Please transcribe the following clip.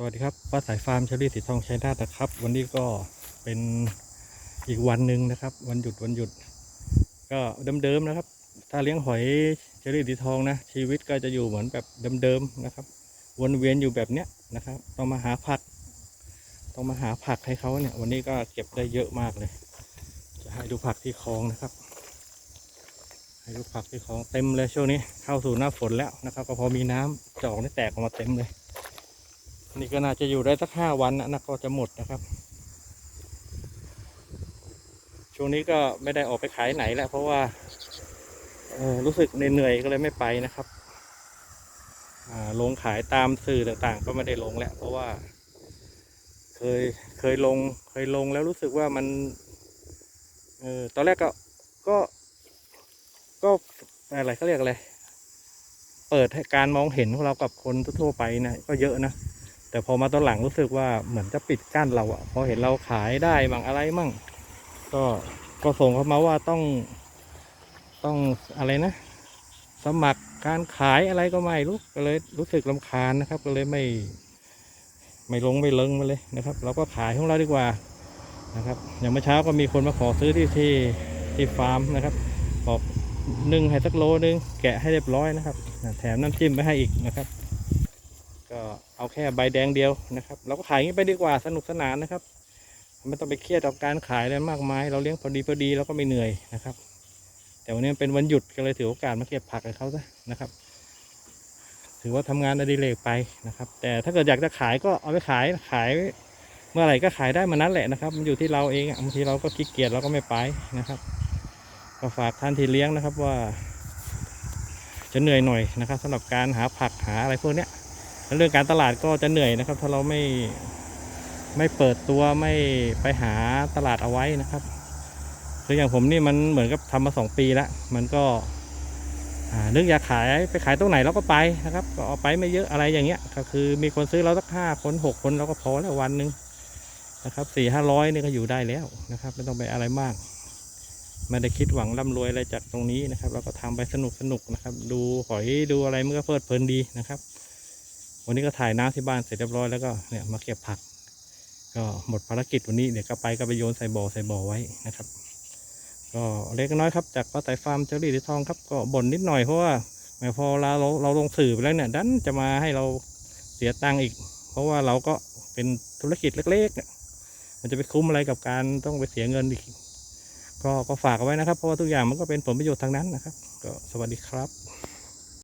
สวัสดีครับป้าสายฟาร์มเชอรี่สีทองชัยนาทนะครับ วันนี้ก็เป็นอีกวันหนึ่งนะครับ วันหยุดวันหยุด ก็เดิมๆนะครับ ถ้าเลี้ยงหอยเชอรี่สีทองนะ ชีวิตก็จะอยู่เหมือนแบบเดิมๆนะครับ วนเวียนอยู่แบบเนี้ยนะครับ ต้องมาหาผัก ต้องมาหาผักให้เขาเนี่ย วันนี้ก็เก็บได้เยอะมากเลย จะให้ดูผักที่คลองนะครับ ให้ดูผักที่คลองเต็มเลยช่วงนี้เข้าสู่หน้าฝนแล้วนะครับก็พอมีน้ำจอกนี่แตกออกมาเต็มเลย นี่ก็น่าจะอยู่ได้สักห้าวันนะนะก็จะหมดนะครับ ช่วงนี้ก็ไม่ได้ออกไปขายไหนแล้วเพราะว่ารู้สึกเหนื่อยก็เลยไม่ไปนะครับลงขายตามสื่อต่างๆ ก็ไม่ได้ลงแล้ว เพราะว่า เคยเคยลงเคยลงแล้วรู้สึกว่ามันเออตอนแรกก็ก็ก็อะไรเขาเรียกอะไร เปิดให้การมองเห็นของเรากับคนทั่วไปนะก็เยอะนะ แต่พอมาตอนหลังรู้สึกว่าเหมือนจะปิดกั้นเราอะพอเห็นเราขายได้มั่งอะไรมั่ง ก็ก็ส่งเข้ามาว่าต้องต้องอะไรนะ สมัครการขายอะไรก็ไม่รู้ก็เลยรู้สึกลำคาญนะครับ ก็เลยไม่ ไม่ลงไม่เลิงมาเลยนะครับ เราก็ขายของเราดีกว่านะครับ อย่างเมื่อเช้าก็มีคนมาขอซื้อที่ที่ที่ฟาร์มนะครับบอกนึ่งให้สักโลนึงแกะให้เรียบร้อยนะครับ แถมน้ำจิ้มไปให้อีกนะครับ ก็เอาแค่ใบแดงเดียวนะครับ เราก็ขายงี้ไปดีกว่าสนุกสนานนะครับไม่ต้องไปเครียดกับการขายอะไรมากมาย เราเลี้ยงพอดีพอดีเราก็ไม่เหนื่อยนะครับ แต่วันนี้เป็นวันหยุดก็เลยถือโอกาสมาเก็บผักกับเขาซะนะครับ ถือว่าทำงานอดิเรกไปนะครับ แต่ถ้าเกิดอยากจะขายก็เอาไปขายขาย เมื่อไหร่ก็ขายได้มานั้นแหละนะครับ มันอยู่ที่เราเองบางทีเราก็ขี้เกียจเราก็ไม่ไปนะครับก็ฝากท่านที่เลี้ยงนะครับว่า จะเหนื่อยหน่อยนะครับสำหรับการหาผักหาอะไรพวกเนี้ย เรื่องการตลาดก็จะเหนื่อยนะครับ ถ้าเราไม่ไม่เปิดตัวไม่ไปหาตลาดเอาไว้นะครับคืออย่างผมนี่มันเหมือนกับทำมาสองปีแล้วมันก็นึกอยากขายไปขายตรงไหนเราก็ไปนะครับ ก็เอาไปไม่เยอะอะไรอย่างเงี้ย ก็คือมีคนซื้อเราสักห้าคนหกคนเราก็พอแล้ววันหนึ่งนะครับสี่ห้าร้อยนี่ก็อยู่ได้แล้วนะครับ ไม่ต้องไปอะไรมากไม่ได้คิดหวังร่ำรวยอะไรจากตรงนี้นะครับ เราก็ทำไปสนุกสนุกนะครับ ดูหอยดูอะไรมันก็เพลิดเพลินดีนะครับ วันนี้ก็ถ่ายน้ำที่บ้านเสร็จเรียบร้อยแล้วก็เนี่ยมาเก็บผัก ก็หมดภารกิจวันนี้เดี๋ยวก็ไปก็ไปโยนใส่บ่อใส่บ่อไว้นะครับ ก็เล็กน้อยครับจากปลาไต่ฟาร์มเจอรี่ที่ทองครับก็บ่นนิดหน่อยเพราะว่าแม้พอเราเราเราลงสื่อไปแล้วเนี่ยดันจะมาให้เราเสียตังค์อีก เพราะว่าเราก็เป็นธุรกิจเล็กๆมันจะไปคุ้มอะไรกับการต้องไปเสียเงินอีก ก็ก็ฝากเอาไว้นะครับ เพราะว่าทุกอย่างมันก็เป็นผลประโยชน์ทางนั้นนะครับ ก็สวัสดีครับ